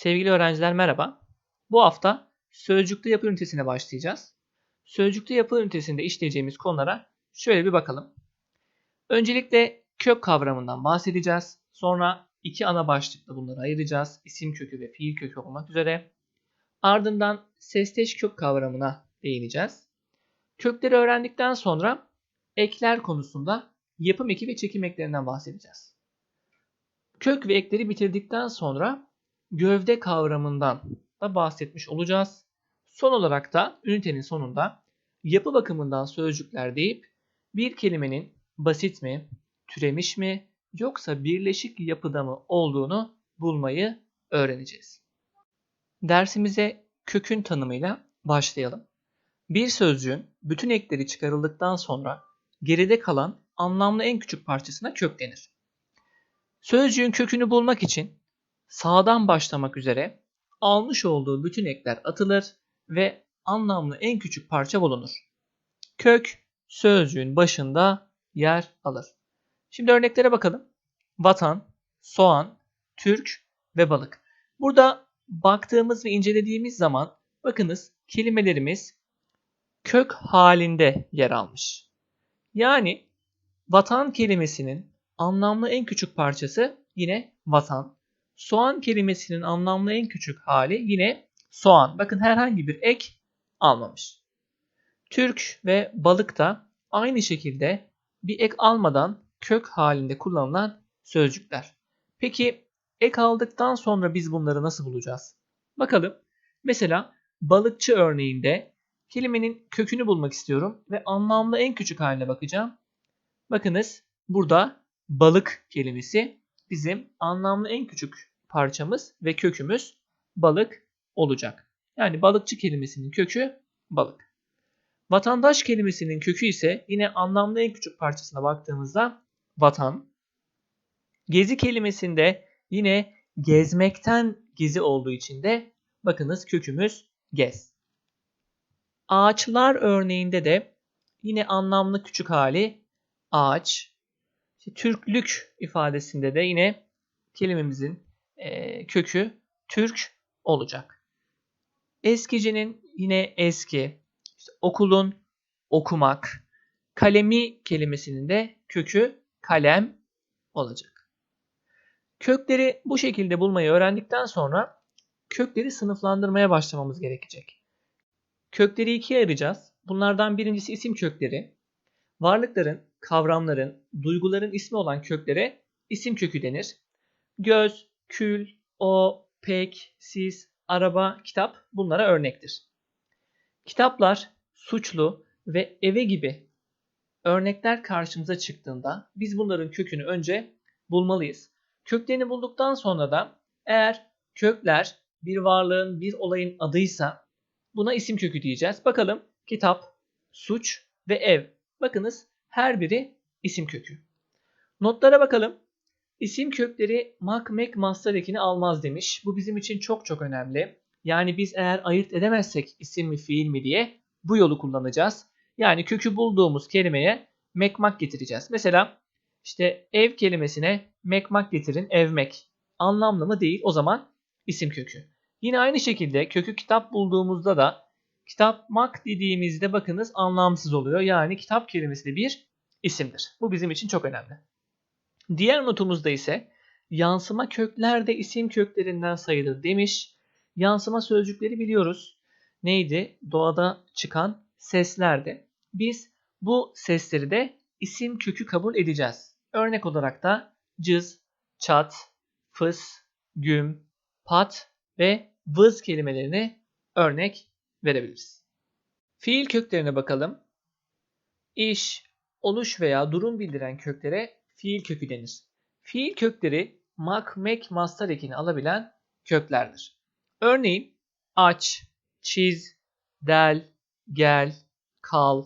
Sevgili öğrenciler merhaba. Bu hafta sözcükte yapı ünitesine başlayacağız. Sözcükte yapı ünitesinde işleyeceğimiz konulara şöyle bir bakalım. Öncelikle kök kavramından bahsedeceğiz. Sonra iki ana başlıkla bunları ayıracağız. İsim kökü ve fiil kökü olmak üzere. Ardından sesteş kök kavramına değineceğiz. Kökleri öğrendikten sonra ekler konusunda yapım eki ve çekim eklerinden bahsedeceğiz. Kök ve ekleri bitirdikten sonra gövde kavramından da bahsetmiş olacağız. Son olarak da ünitenin sonunda yapı bakımından sözcükler deyip bir kelimenin basit mi, türemiş mi yoksa birleşik yapıda mı olduğunu bulmayı öğreneceğiz. Dersimize kökün tanımıyla başlayalım. Bir sözcüğün bütün ekleri çıkarıldıktan sonra geride kalan anlamlı en küçük parçasına kök denir. Sözcüğün kökünü bulmak için sağdan başlamak üzere almış olduğu bütün ekler atılır ve anlamlı en küçük parça bulunur. Kök sözcüğün başında yer alır. Şimdi örneklere bakalım. Vatan, soğan, Türk ve balık. Burada baktığımız ve incelediğimiz zaman bakınız kelimelerimiz kök halinde yer almış. Yani vatan kelimesinin anlamlı en küçük parçası yine vatan. Soğan kelimesinin anlamlı en küçük hali yine soğan. Bakın herhangi bir ek almamış. Türk ve balık da aynı şekilde bir ek almadan kök halinde kullanılan sözcükler. Peki ek aldıktan sonra biz bunları nasıl bulacağız? Bakalım. Mesela balıkçı örneğinde kelimenin kökünü bulmak istiyorum ve anlamlı en küçük haline bakacağım. Bakınız burada balık kelimesi bizim anlamlı en küçük parçamız ve kökümüz balık olacak. Yani balıkçı kelimesinin kökü balık. Vatandaş kelimesinin kökü ise yine anlamlı en küçük parçasına baktığımızda vatan. Gezi kelimesinde yine gezmekten gezi olduğu için de bakınız kökümüz gez. Ağaçlar örneğinde de yine anlamlı küçük hali ağaç. İşte Türklük ifadesinde de yine kelimemizin e, kökü Türk olacak. Eskicinin yine eski, işte okulun okumak, kalemi kelimesinin de kökü kalem olacak. Kökleri bu şekilde bulmayı öğrendikten sonra kökleri sınıflandırmaya başlamamız gerekecek. Kökleri ikiye ayıracağız. Bunlardan birincisi isim kökleri. Varlıkların, kavramların, duyguların ismi olan köklere isim kökü denir. Göz, kül, o, pek, siz, araba, kitap bunlara örnektir. Kitaplar, suçlu ve eve gibi örnekler karşımıza çıktığında biz bunların kökünü önce bulmalıyız. Köklerini bulduktan sonra da eğer kökler bir varlığın, bir olayın adıysa buna isim kökü diyeceğiz. Bakalım kitap, suç ve ev. Bakınız her biri isim kökü. Notlara bakalım. İsim kökleri mak, mek, mastar ekini almaz demiş. Bu bizim için çok çok önemli. Yani biz eğer ayırt edemezsek isim mi fiil mi diye bu yolu kullanacağız. Yani kökü bulduğumuz kelimeye mekmak getireceğiz. Mesela işte ev kelimesine mekmak getirin evmek. Anlamlı mı değil o zaman isim kökü. Yine aynı şekilde kökü kitap bulduğumuzda da kitapmak dediğimizde bakınız anlamsız oluyor. Yani kitap kelimesi de bir isimdir. Bu bizim için çok önemli. Diğer notumuzda ise yansıma kökler de isim köklerinden sayılır demiş. Yansıma sözcükleri biliyoruz. Neydi? Doğada çıkan seslerdi. Biz bu sesleri de isim kökü kabul edeceğiz. Örnek olarak da cız, çat, fıs, güm, pat ve vız kelimelerini örnek verebiliriz. Fiil köklerine bakalım. İş, oluş veya durum bildiren köklere fiil kökü denir. Fiil kökleri mak, mek, mastar ekini alabilen köklerdir. Örneğin aç, çiz, del, gel, kal,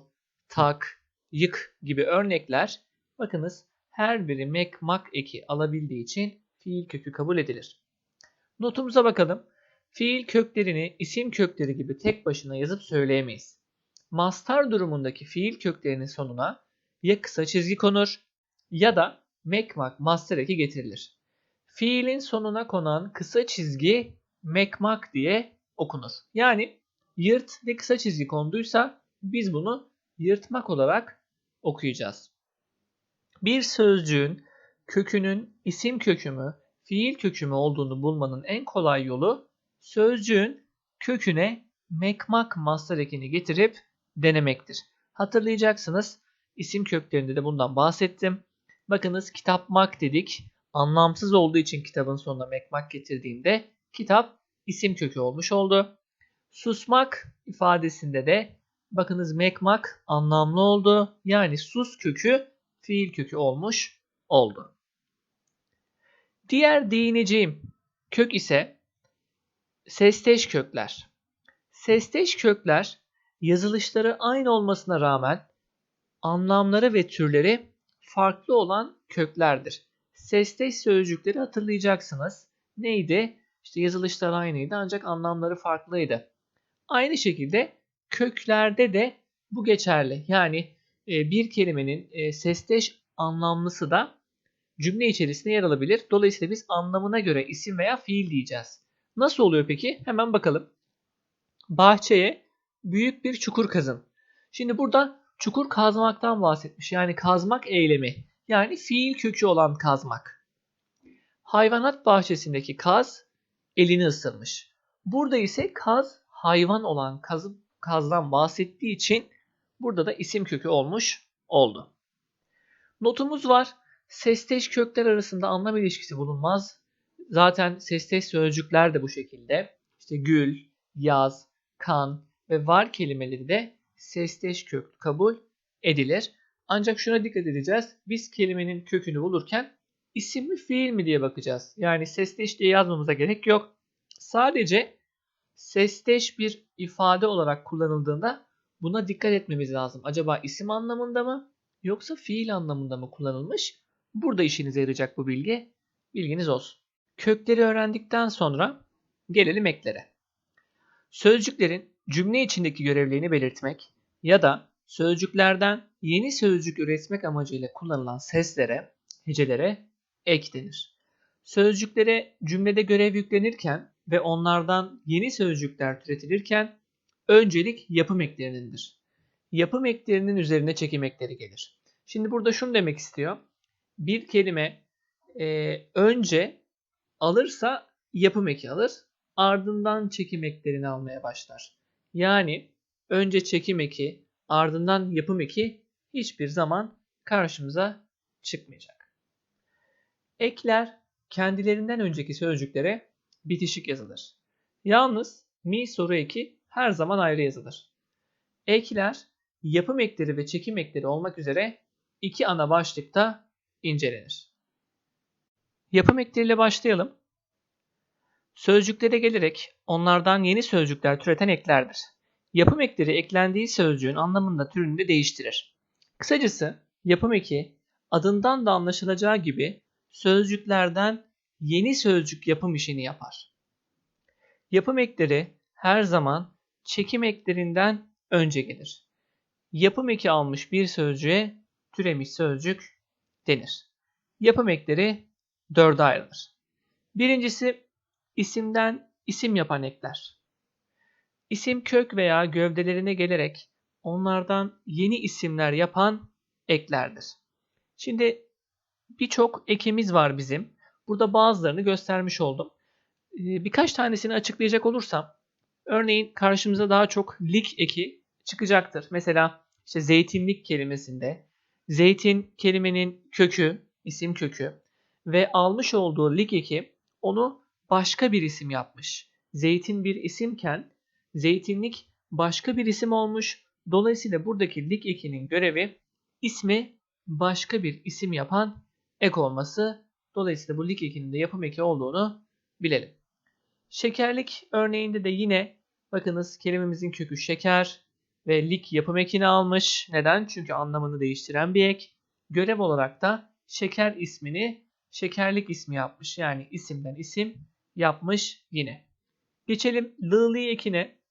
tak, yık gibi örnekler bakınız her biri mek, mak eki alabildiği için fiil kökü kabul edilir. Notumuza bakalım. Fiil köklerini isim kökleri gibi tek başına yazıp söyleyemeyiz. Mastar durumundaki fiil köklerinin sonuna ya kısa çizgi konur ya da mekmak master eki getirilir. Fiilin sonuna konan kısa çizgi mekmak diye okunur. Yani yırt ve kısa çizgi konduysa biz bunu yırtmak olarak okuyacağız. Bir sözcüğün kökünün isim kökü mü, fiil kökü mü olduğunu bulmanın en kolay yolu sözcüğün köküne mekmak mastar ekini getirip denemektir. Hatırlayacaksınız isim köklerinde de bundan bahsettim. Bakınız kitapmak dedik. Anlamsız olduğu için kitabın sonuna mekmak getirdiğimde kitap isim kökü olmuş oldu. Susmak ifadesinde de bakınız mekmak anlamlı oldu. Yani sus kökü fiil kökü olmuş oldu. Diğer değineceğim kök ise sesteş kökler. Sesteş kökler yazılışları aynı olmasına rağmen anlamları ve türleri farklı olan köklerdir. Sesteş sözcükleri hatırlayacaksınız. Neydi? İşte yazılışlar aynıydı ancak anlamları farklıydı. Aynı şekilde köklerde de bu geçerli. Yani e, bir kelimenin e, sesteş anlamlısı da cümle içerisinde yer alabilir. Dolayısıyla biz anlamına göre isim veya fiil diyeceğiz. Nasıl oluyor peki? Hemen bakalım. Bahçeye büyük bir çukur kazın. Şimdi burada çukur kazmaktan bahsetmiş. Yani kazmak eylemi. Yani fiil kökü olan kazmak. Hayvanat bahçesindeki kaz elini ısırmış. Burada ise kaz hayvan olan kaz, kazdan bahsettiği için burada da isim kökü olmuş oldu. Notumuz var. Sesteş kökler arasında anlam ilişkisi bulunmaz. Zaten sesteş sözcükler de bu şekilde. İşte gül, yaz, kan ve var kelimeleri de sesteş kök kabul edilir. Ancak şuna dikkat edeceğiz. Biz kelimenin kökünü bulurken isim mi fiil mi diye bakacağız. Yani sesteş diye yazmamıza gerek yok. Sadece sesteş bir ifade olarak kullanıldığında buna dikkat etmemiz lazım. Acaba isim anlamında mı yoksa fiil anlamında mı kullanılmış? Burada işinize yarayacak bu bilgi. Bilginiz olsun. Kökleri öğrendikten sonra gelelim eklere. Sözcüklerin cümle içindeki görevlerini belirtmek ya da sözcüklerden yeni sözcük üretmek amacıyla kullanılan seslere, hecelere ek denir. Sözcüklere cümlede görev yüklenirken ve onlardan yeni sözcükler türetilirken öncelik yapım eklerinindir. Yapım eklerinin üzerine çekim ekleri gelir. Şimdi burada şunu demek istiyor. Bir kelime e, önce alırsa yapım eki alır, ardından çekim eklerini almaya başlar. Yani önce çekim eki, ardından yapım eki hiçbir zaman karşımıza çıkmayacak. Ekler kendilerinden önceki sözcüklere bitişik yazılır. Yalnız mi soru eki her zaman ayrı yazılır. Ekler yapım ekleri ve çekim ekleri olmak üzere iki ana başlıkta incelenir. Yapım ekleriyle başlayalım. Sözcüklere gelerek onlardan yeni sözcükler türeten eklerdir. Yapım ekleri eklendiği sözcüğün anlamında türünü de değiştirir. Kısacası yapım eki adından da anlaşılacağı gibi sözcüklerden yeni sözcük yapım işini yapar. Yapım ekleri her zaman çekim eklerinden önce gelir. Yapım eki almış bir sözcüğe türemiş sözcük denir. Yapım ekleri dörde ayrılır. Birincisi isimden isim yapan ekler. İsim kök veya gövdelerine gelerek onlardan yeni isimler yapan eklerdir. Şimdi birçok ekimiz var bizim. Burada bazılarını göstermiş oldum. Ee, birkaç tanesini açıklayacak olursam, örneğin karşımıza daha çok lik eki çıkacaktır. Mesela işte zeytinlik kelimesinde zeytin kelimenin kökü, isim kökü ve almış olduğu lik eki onu başka bir isim yapmış. Zeytin bir isimken zeytinlik başka bir isim olmuş. Dolayısıyla buradaki lik ekinin görevi ismi başka bir isim yapan ek olması. Dolayısıyla bu lik ekinin de yapım eki olduğunu bilelim. Şekerlik örneğinde de yine bakınız kelimemizin kökü şeker ve lik yapım ekini almış. Neden? Çünkü anlamını değiştiren bir ek. Görev olarak da şeker ismini şekerlik ismi yapmış. Yani isimden isim yapmış yine. Geçelim lığlı ekine.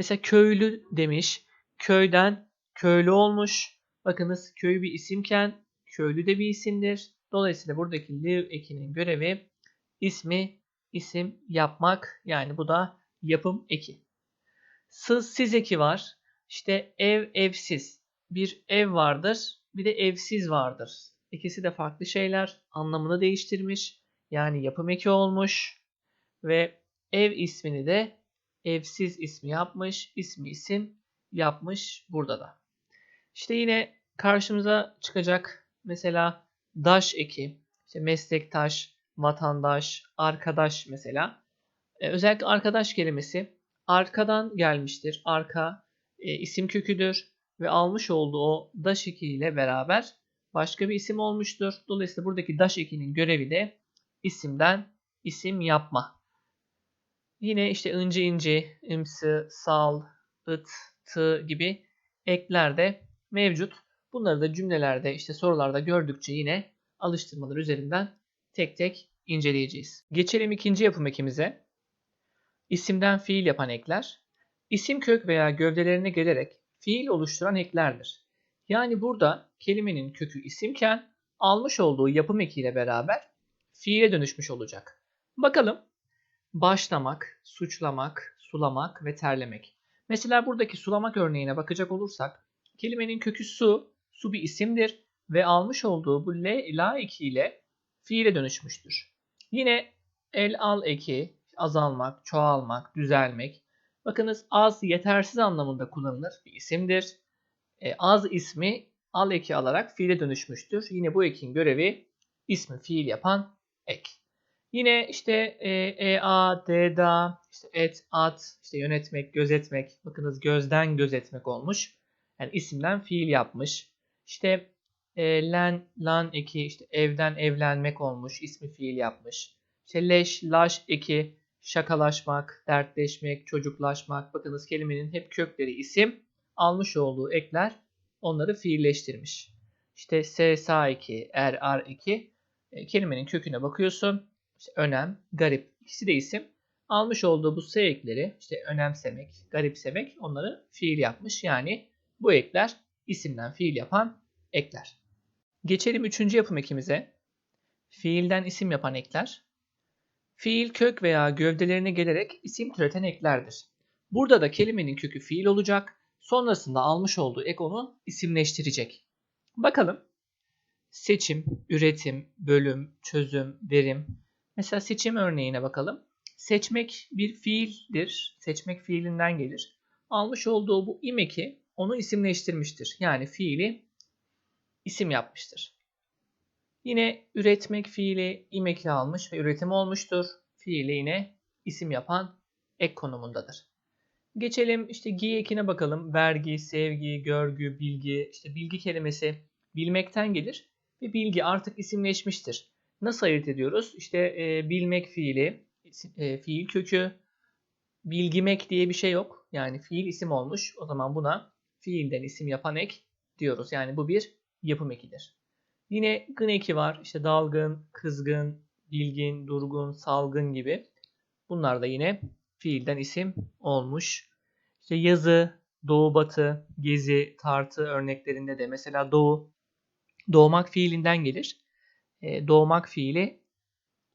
Mesela köylü demiş. Köyden köylü olmuş. Bakınız köy bir isimken köylü de bir isimdir. Dolayısıyla buradaki live ekinin görevi ismi isim yapmak yani bu da yapım eki. Sız siz eki var. İşte ev evsiz. Bir ev vardır bir de evsiz vardır. İkisi de farklı şeyler. Anlamını değiştirmiş. Yani yapım eki olmuş. Ve ev ismini de evsiz ismi yapmış. ismi isim yapmış burada da. İşte yine karşımıza çıkacak mesela daş eki, işte meslektaş, vatandaş, arkadaş mesela. Ee, özellikle arkadaş kelimesi arkadan gelmiştir. Arka e, isim köküdür ve almış olduğu o daş eki ile beraber başka bir isim olmuştur. Dolayısıyla buradaki daş ekinin görevi de isimden isim yapma. Yine işte ıncı inci, imsi, sal, ıt, tı gibi ekler de mevcut. Bunları da cümlelerde işte sorularda gördükçe yine alıştırmalar üzerinden tek tek inceleyeceğiz. Geçelim ikinci yapım ekimize. İsimden fiil yapan ekler. İsim kök veya gövdelerine gelerek fiil oluşturan eklerdir. Yani burada kelimenin kökü isimken almış olduğu yapım ekiyle beraber fiile dönüşmüş olacak. Bakalım. Başlamak, suçlamak, sulamak ve terlemek. Mesela buradaki sulamak örneğine bakacak olursak kelimenin kökü su, su bir isimdir ve almış olduğu bu l, la eki ile fiile dönüşmüştür. Yine el al eki azalmak, çoğalmak, düzelmek. Bakınız az yetersiz anlamında kullanılır bir isimdir. E, az ismi al eki alarak fiile dönüşmüştür. Yine bu ekin görevi ismi fiil yapan ek. Yine işte e, e a, d, da, işte et, at, işte yönetmek, gözetmek. Bakınız gözden gözetmek olmuş. Yani isimden fiil yapmış. İşte e, len, lan eki işte evden evlenmek olmuş. ismi fiil yapmış. İşte leş, laş eki şakalaşmak, dertleşmek, çocuklaşmak. Bakınız kelimenin hep kökleri isim. Almış olduğu ekler onları fiilleştirmiş. İşte s, sa eki, er, ar eki. E, kelimenin köküne bakıyorsun. İşte önem, garip. İkisi de isim. Almış olduğu bu s ekleri işte önemsemek, garipsemek onları fiil yapmış. Yani bu ekler isimden fiil yapan ekler. Geçelim üçüncü yapım ekimize. Fiilden isim yapan ekler. Fiil kök veya gövdelerine gelerek isim türeten eklerdir. Burada da kelimenin kökü fiil olacak. Sonrasında almış olduğu ek onu isimleştirecek. Bakalım. Seçim, üretim, bölüm, çözüm, verim. Mesela seçim örneğine bakalım. Seçmek bir fiildir. Seçmek fiilinden gelir. Almış olduğu bu imeki onu isimleştirmiştir. Yani fiili isim yapmıştır. Yine üretmek fiili imekli almış ve üretim olmuştur. Fiili yine isim yapan ek konumundadır. Geçelim işte gi ekine bakalım. Vergi, sevgi, görgü, bilgi. İşte bilgi kelimesi bilmekten gelir ve bilgi artık isimleşmiştir. Nasıl ayırt ediyoruz? İşte e, bilmek fiili, e, fiil kökü, bilgimek diye bir şey yok. Yani fiil isim olmuş. O zaman buna fiilden isim yapan ek diyoruz. Yani bu bir yapım ekidir. Yine gın eki var. İşte dalgın, kızgın, bilgin, durgun, salgın gibi. Bunlar da yine fiilden isim olmuş. İşte yazı, doğu batı, gezi, tartı örneklerinde de mesela doğu, doğmak fiilinden gelir. E, doğmak fiili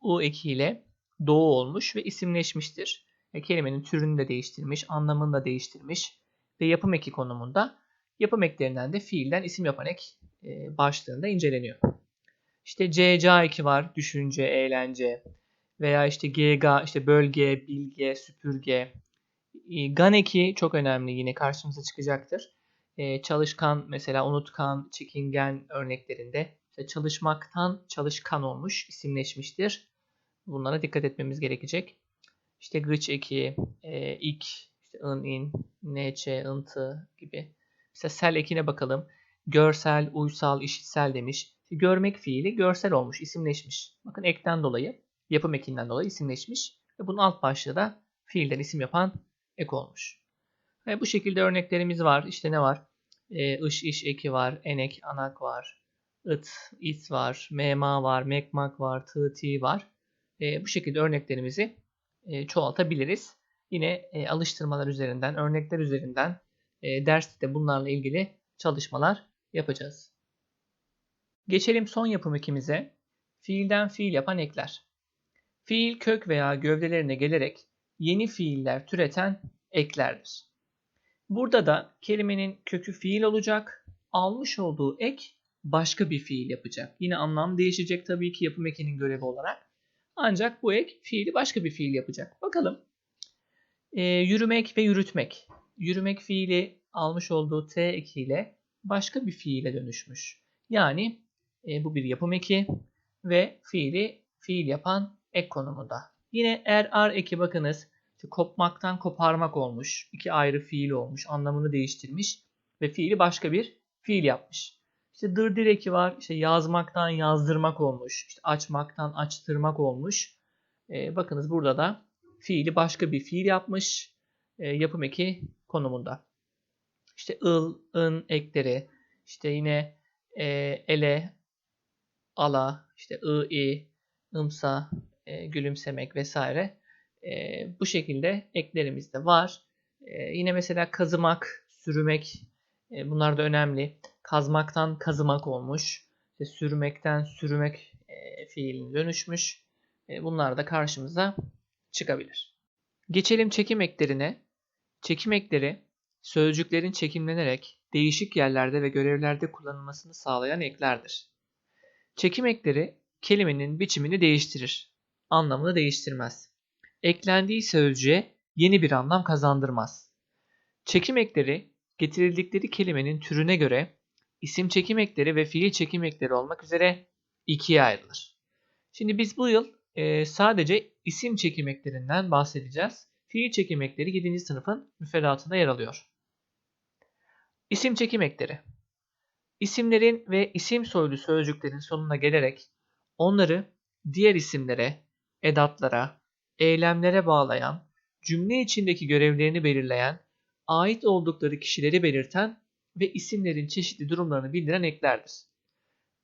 u ekiyle doğu olmuş ve isimleşmiştir. E, kelimenin türünü de değiştirmiş, anlamını da değiştirmiş ve yapım eki konumunda yapım eklerinden de fiilden isim yapan ek e, başlığında inceleniyor. İşte CCA eki var. Düşünce, eğlence veya işte GG işte bölge, bilge, süpürge. E, GAN eki çok önemli yine karşımıza çıkacaktır. E, çalışkan mesela unutkan, çekingen örneklerinde işte çalışmaktan çalışkan olmuş, isimleşmiştir. Bunlara dikkat etmemiz gerekecek. İşte gıç eki, e, ik, işte ın, in, nç, ıntı gibi. Mesela sel ekine bakalım. Görsel, uysal, işitsel demiş. Görmek fiili görsel olmuş, isimleşmiş. Bakın ekten dolayı, yapım ekinden dolayı isimleşmiş. Ve bunun alt başlığı da fiilden isim yapan ek olmuş. Ve bu şekilde örneklerimiz var. İşte ne var? E, ış, iş eki var, enek, anak var, it, it var, mema var, mekmak var, tı, ti var. E, bu şekilde örneklerimizi e, çoğaltabiliriz. Yine e, alıştırmalar üzerinden, örnekler üzerinden e, derste bunlarla ilgili çalışmalar yapacağız. Geçelim son yapım ekimize. Fiilden fiil yapan ekler. fiil kök veya gövdelerine gelerek yeni fiiller türeten eklerdir. Burada da kelimenin kökü fiil olacak. Almış olduğu ek başka bir fiil yapacak. Yine anlam değişecek tabii ki yapım ekinin görevi olarak. Ancak bu ek fiili başka bir fiil yapacak. Bakalım. Ee, yürümek ve yürütmek. Yürümek fiili almış olduğu T ekiyle başka bir fiile dönüşmüş. Yani e, bu bir yapım eki ve fiili fiil yapan ek konumunda. Yine er ar eki bakınız işte kopmaktan koparmak olmuş. iki ayrı fiil olmuş. Anlamını değiştirmiş ve fiili başka bir fiil yapmış. İşte dırdır eki var. İşte yazmaktan yazdırmak olmuş. İşte açmaktan açtırmak olmuş. E, bakınız burada da fiili başka bir fiil yapmış. E, yapım eki konumunda. İşte ıl, ın ekleri. İşte yine e, ele, ala, işte ı, i, ımsa, e, gülümsemek vesaire. E, bu şekilde eklerimiz de var. E, yine mesela kazımak, sürümek e, bunlar da önemli. Kazmaktan kazımak olmuş. İşte sürmekten sürmek e, dönüşmüş. E, bunlar da karşımıza çıkabilir. Geçelim çekim eklerine. Çekim ekleri sözcüklerin çekimlenerek değişik yerlerde ve görevlerde kullanılmasını sağlayan eklerdir. Çekim ekleri kelimenin biçimini değiştirir. Anlamını değiştirmez. Eklendiği sözcüğe yeni bir anlam kazandırmaz. Çekim ekleri getirildikleri kelimenin türüne göre isim çekim ekleri ve fiil çekim ekleri olmak üzere ikiye ayrılır. Şimdi biz bu yıl e, sadece isim çekim eklerinden bahsedeceğiz. Fiil çekim ekleri 7. sınıfın müfredatında yer alıyor. İsim çekim ekleri. İsimlerin ve isim soylu sözcüklerin sonuna gelerek onları diğer isimlere, edatlara, eylemlere bağlayan, cümle içindeki görevlerini belirleyen, ait oldukları kişileri belirten ve isimlerin çeşitli durumlarını bildiren eklerdir.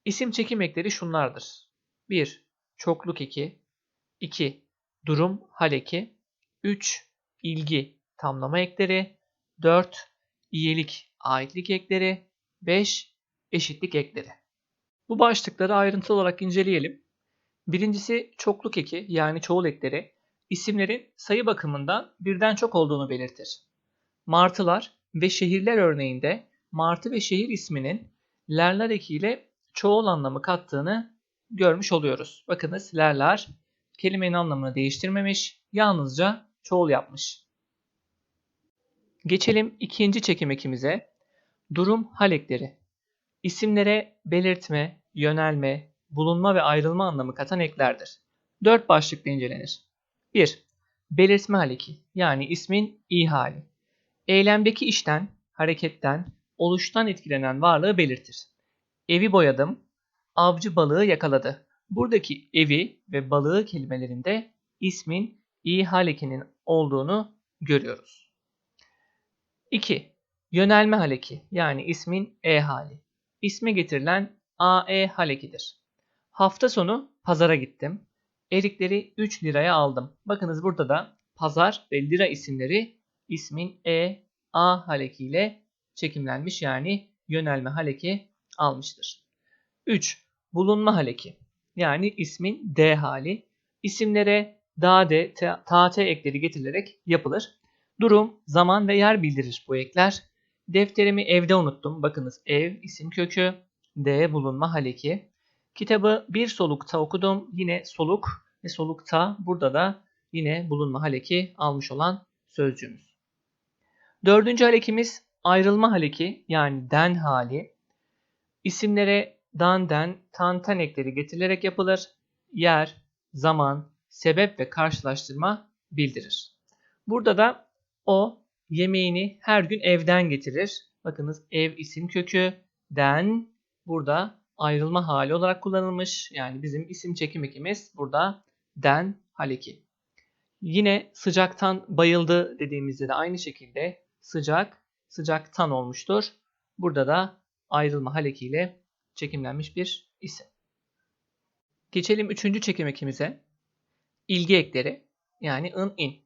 İsim çekim ekleri şunlardır. 1. Çokluk eki 2. Durum hal eki 3. İlgi tamlama ekleri 4. İyilik aitlik ekleri 5. Eşitlik ekleri. Bu başlıkları ayrıntılı olarak inceleyelim. Birincisi çokluk eki yani çoğul ekleri isimlerin sayı bakımından birden çok olduğunu belirtir. Martılar ve şehirler örneğinde martı ve şehir isminin lerler ekiyle çoğul anlamı kattığını görmüş oluyoruz. Bakınız lerler kelimenin anlamını değiştirmemiş, yalnızca çoğul yapmış. Geçelim ikinci çekim ekimize. Durum hal ekleri. İsimlere belirtme, yönelme, bulunma ve ayrılma anlamı katan eklerdir. Dört başlıkla incelenir. 1. Belirtme hal eki yani ismin i hali. Eylemdeki işten, hareketten, oluştan etkilenen varlığı belirtir. Evi boyadım, avcı balığı yakaladı. Buradaki evi ve balığı kelimelerinde ismin i halekinin olduğunu görüyoruz. 2. Yönelme haleki yani ismin e hali. İsme getirilen ae halekidir. Hafta sonu pazara gittim. Erikleri 3 liraya aldım. Bakınız burada da pazar ve lira isimleri ismin e, a halekiyle çekimlenmiş yani yönelme haleki almıştır. 3. Bulunma haleki yani ismin D hali isimlere da de ta te ekleri getirilerek yapılır. Durum, zaman ve yer bildirir bu ekler. Defterimi evde unuttum. Bakınız ev isim kökü. D bulunma haleki. Kitabı bir solukta okudum. Yine soluk ve solukta burada da yine bulunma haleki almış olan sözcüğümüz. Dördüncü halekimiz ayrılma haleki yani den hali. İsimlere dan den, tan tan ekleri getirilerek yapılır. Yer, zaman, sebep ve karşılaştırma bildirir. Burada da o yemeğini her gün evden getirir. Bakınız ev isim kökü den burada ayrılma hali olarak kullanılmış. Yani bizim isim çekim ekimiz burada den haleki. Yine sıcaktan bayıldı dediğimizde de aynı şekilde sıcak sıcaktan olmuştur. Burada da ayrılma halekiyle çekimlenmiş bir isim. Geçelim üçüncü çekim ekimize. İlgi ekleri yani ın in.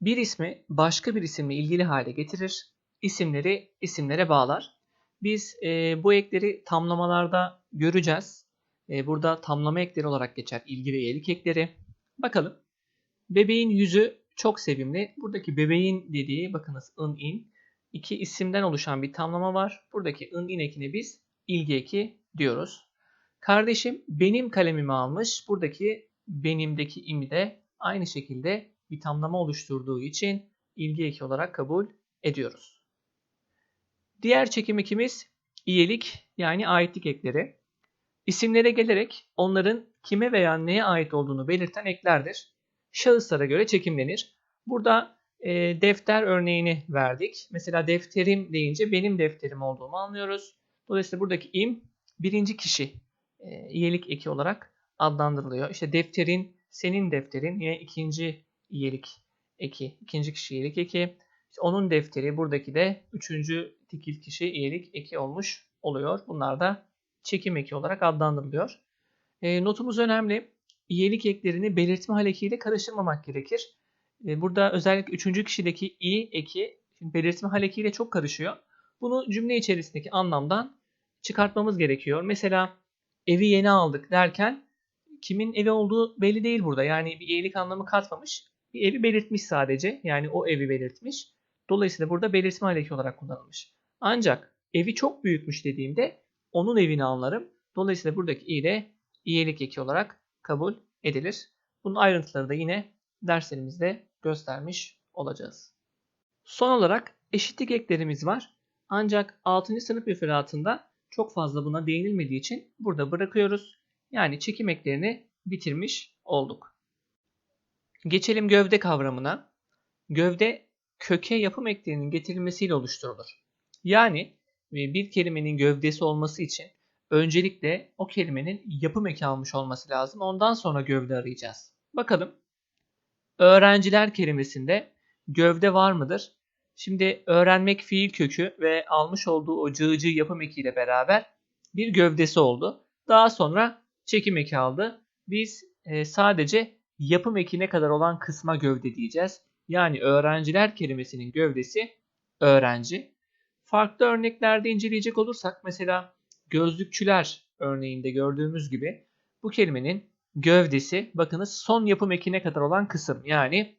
Bir ismi başka bir isimle ilgili hale getirir. İsimleri isimlere bağlar. Biz e, bu ekleri tamlamalarda göreceğiz. E, burada tamlama ekleri olarak geçer ilgi ve iyilik ekleri. Bakalım. Bebeğin yüzü çok sevimli. Buradaki bebeğin dediği bakınız ın in. İki isimden oluşan bir tamlama var. Buradaki ın in ekine biz ilgi eki diyoruz. Kardeşim benim kalemimi almış. Buradaki benimdeki imi de aynı şekilde bir tamlama oluşturduğu için ilgi eki olarak kabul ediyoruz. Diğer çekim ekimiz iyilik yani aitlik ekleri. İsimlere gelerek onların kime veya neye ait olduğunu belirten eklerdir. Şahıslara göre çekimlenir. Burada e, defter örneğini verdik. Mesela defterim deyince benim defterim olduğumu anlıyoruz. Dolayısıyla buradaki im birinci kişi e, iyilik eki olarak adlandırılıyor. İşte defterin, senin defterin yine ikinci iyilik eki, ikinci kişi iyilik eki. İşte onun defteri buradaki de üçüncü tekil kişi iyilik eki olmuş oluyor. Bunlar da çekim eki olarak adlandırılıyor. E, notumuz önemli. İyilik eklerini belirtme halekiyle karıştırmamak gerekir. E, burada özellikle üçüncü kişideki i eki belirtme halekiyle çok karışıyor. Bunu cümle içerisindeki anlamdan çıkartmamız gerekiyor. Mesela evi yeni aldık derken kimin evi olduğu belli değil burada. Yani bir iyilik anlamı katmamış. Bir evi belirtmiş sadece. Yani o evi belirtmiş. Dolayısıyla burada belirtme haleki olarak kullanılmış. Ancak evi çok büyükmüş dediğimde onun evini anlarım. Dolayısıyla buradaki i de iyilik eki olarak kabul edilir. Bunun ayrıntıları da yine derslerimizde göstermiş olacağız. Son olarak eşitlik eklerimiz var. Ancak 6. sınıf müfredatında çok fazla buna değinilmediği için burada bırakıyoruz. Yani çekim eklerini bitirmiş olduk. Geçelim gövde kavramına. Gövde köke yapım eklerinin getirilmesiyle oluşturulur. Yani e, bir kelimenin gövdesi olması için öncelikle o kelimenin yapım eki almış olması lazım. Ondan sonra gövde arayacağız. Bakalım. Öğrenciler kelimesinde gövde var mıdır? Şimdi öğrenmek fiil kökü ve almış olduğu o cığcı yapım ekiyle beraber bir gövdesi oldu. Daha sonra çekim eki aldı. Biz e, sadece yapım ekine kadar olan kısma gövde diyeceğiz. Yani öğrenciler kelimesinin gövdesi öğrenci. Farklı örneklerde inceleyecek olursak mesela gözlükçüler örneğinde gördüğümüz gibi bu kelimenin gövdesi bakınız son yapım ekine kadar olan kısım. Yani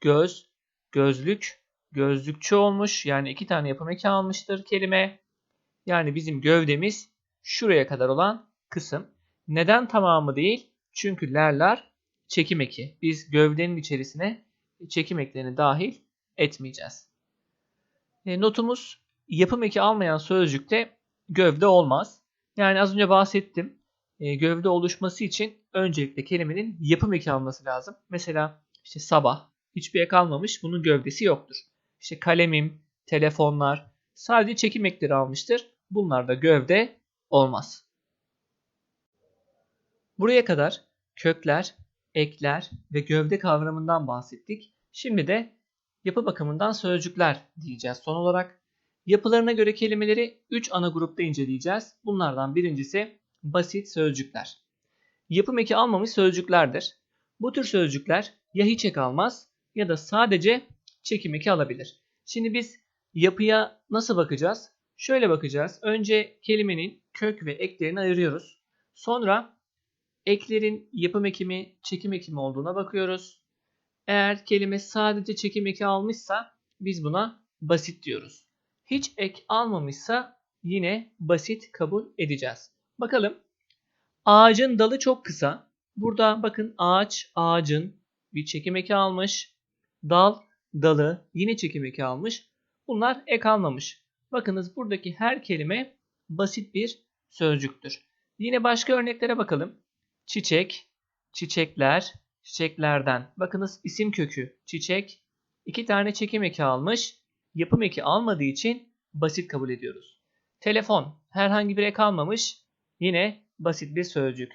göz, gözlük, gözlükçü olmuş. Yani iki tane yapım eki almıştır kelime. Yani bizim gövdemiz şuraya kadar olan kısım. Neden tamamı değil? Çünkü lerler çekim eki. Biz gövdenin içerisine çekim eklerini dahil etmeyeceğiz. E, notumuz yapım eki almayan sözcükte gövde olmaz. Yani az önce bahsettim. E, gövde oluşması için öncelikle kelimenin yapım eki alması lazım. Mesela işte sabah hiçbir ek almamış. Bunun gövdesi yoktur. İşte kalemim, telefonlar sadece çekim ekleri almıştır. Bunlar da gövde olmaz. Buraya kadar kökler, ekler ve gövde kavramından bahsettik. Şimdi de yapı bakımından sözcükler diyeceğiz son olarak. Yapılarına göre kelimeleri 3 ana grupta inceleyeceğiz. Bunlardan birincisi basit sözcükler. Yapım eki almamış sözcüklerdir. Bu tür sözcükler ya hiç ek almaz ya da sadece çekim eki alabilir. Şimdi biz yapıya nasıl bakacağız? Şöyle bakacağız. Önce kelimenin kök ve eklerini ayırıyoruz. Sonra eklerin yapım ekimi, çekim ekimi olduğuna bakıyoruz. Eğer kelime sadece çekim eki almışsa biz buna basit diyoruz. Hiç ek almamışsa yine basit kabul edeceğiz. Bakalım. Ağacın dalı çok kısa. Burada bakın ağaç, ağacın bir çekim eki almış. Dal, dalı yine çekim eki almış. Bunlar ek almamış. Bakınız buradaki her kelime basit bir sözcüktür. Yine başka örneklere bakalım. Çiçek, çiçekler, çiçeklerden. Bakınız isim kökü çiçek. iki tane çekim eki almış. Yapım eki almadığı için basit kabul ediyoruz. Telefon herhangi bir ek almamış. Yine basit bir sözcük.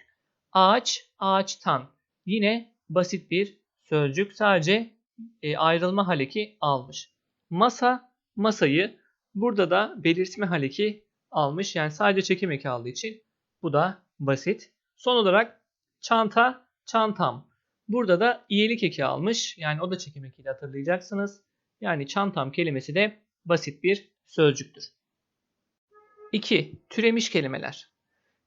Ağaç, ağaçtan. Yine basit bir sözcük. Sadece e, ayrılma haleki almış. Masa, masayı. Burada da belirtme haleki almış. Yani sadece çekim eki aldığı için bu da basit. Son olarak çanta, çantam. Burada da iyilik eki almış. Yani o da çekim ekiyle hatırlayacaksınız. Yani çantam kelimesi de basit bir sözcüktür. 2. Türemiş kelimeler.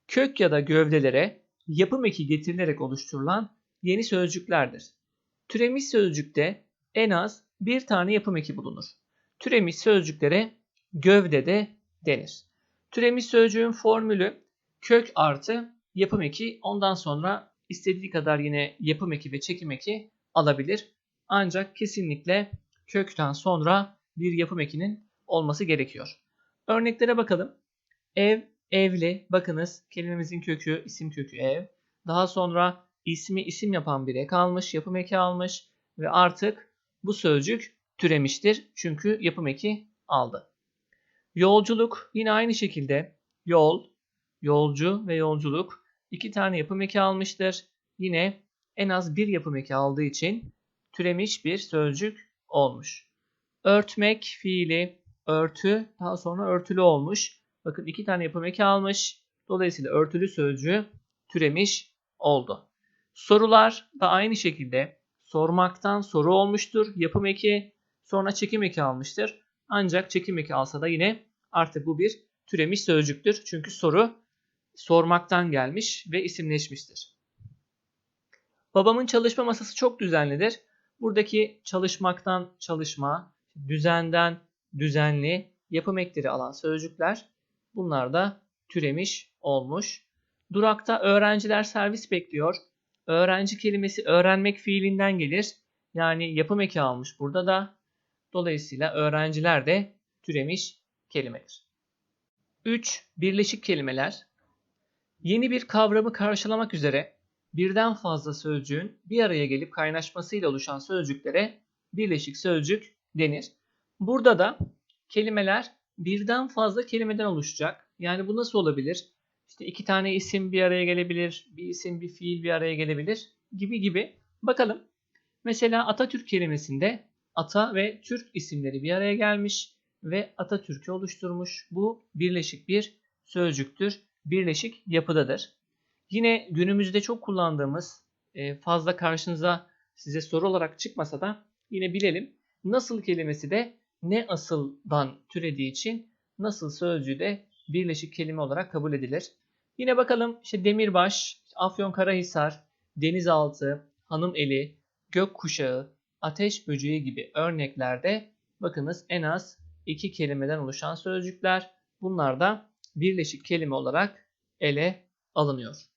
Kök ya da gövdelere yapım eki getirilerek oluşturulan yeni sözcüklerdir. Türemiş sözcükte en az bir tane yapım eki bulunur. Türemiş sözcüklere gövde de denir. Türemiş sözcüğün formülü kök artı yapım eki ondan sonra istediği kadar yine yapım eki ve çekim eki alabilir. Ancak kesinlikle kökten sonra bir yapım ekinin olması gerekiyor. Örneklere bakalım. Ev, evli. Bakınız kelimemizin kökü, isim kökü ev. Daha sonra ismi isim yapan bir ek almış, yapım eki almış ve artık bu sözcük türemiştir. Çünkü yapım eki aldı. Yolculuk yine aynı şekilde yol, yolcu ve yolculuk iki tane yapım eki almıştır. Yine en az bir yapım eki aldığı için türemiş bir sözcük olmuş. Örtmek fiili örtü daha sonra örtülü olmuş. Bakın iki tane yapım eki almış. Dolayısıyla örtülü sözcüğü türemiş oldu. Sorular da aynı şekilde sormaktan soru olmuştur. Yapım eki sonra çekim eki almıştır. Ancak çekim eki alsa da yine artık bu bir türemiş sözcüktür. Çünkü soru sormaktan gelmiş ve isimleşmiştir. Babamın çalışma masası çok düzenlidir. Buradaki çalışmaktan çalışma, düzenden düzenli, yapım ekleri alan sözcükler bunlar da türemiş olmuş. Durakta öğrenciler servis bekliyor. Öğrenci kelimesi öğrenmek fiilinden gelir. Yani yapım eki almış burada da. Dolayısıyla öğrenciler de türemiş kelimedir. 3. Birleşik kelimeler. Yeni bir kavramı karşılamak üzere birden fazla sözcüğün bir araya gelip kaynaşmasıyla oluşan sözcüklere birleşik sözcük denir. Burada da kelimeler birden fazla kelimeden oluşacak. Yani bu nasıl olabilir? İşte iki tane isim bir araya gelebilir, bir isim bir fiil bir araya gelebilir gibi gibi. Bakalım. Mesela Atatürk kelimesinde Ata ve Türk isimleri bir araya gelmiş ve Atatürk'ü oluşturmuş. Bu birleşik bir sözcüktür. Birleşik yapıdadır. Yine günümüzde çok kullandığımız e, fazla karşınıza size soru olarak çıkmasa da yine bilelim. Nasıl kelimesi de ne asıldan türediği için nasıl sözcüğü de birleşik kelime olarak kabul edilir. Yine bakalım işte demirbaş, afyonkarahisar, denizaltı, hanım eli, gökkuşağı, ateş böceği gibi örneklerde bakınız en az iki kelimeden oluşan sözcükler. Bunlar da birleşik kelime olarak ele alınıyor.